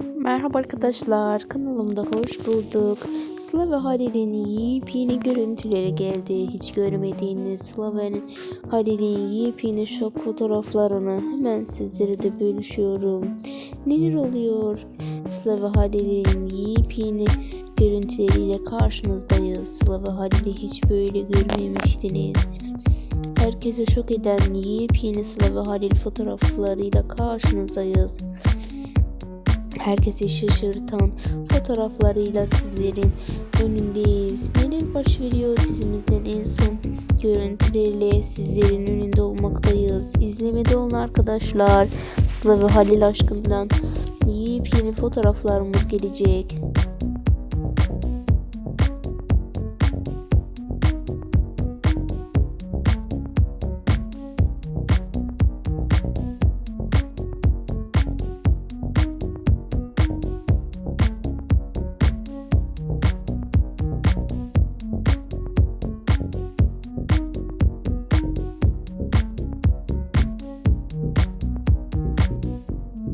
Merhaba arkadaşlar, kanalımda hoş bulduk. Sıla ve Halil'in yepyeni görüntüleri geldi. Hiç görmediğiniz Sıla ve Halil'in yepyeni şok fotoğraflarını hemen sizlere de bölüşüyorum. Neler oluyor? Sıla ve Halil'in yepyeni görüntüleriyle karşınızdayız. Sıla ve Halil'i hiç böyle görmemiştiniz. Herkese şok eden yepyeni Sıla ve Halil fotoğraflarıyla karşınızdayız herkesi şaşırtan fotoğraflarıyla sizlerin önündeyiz. Neler baş veriyor dizimizden en son görüntülerle sizlerin önünde olmaktayız. İzlemede olun arkadaşlar. Sıla ve Halil aşkından yepyeni fotoğraflarımız gelecek.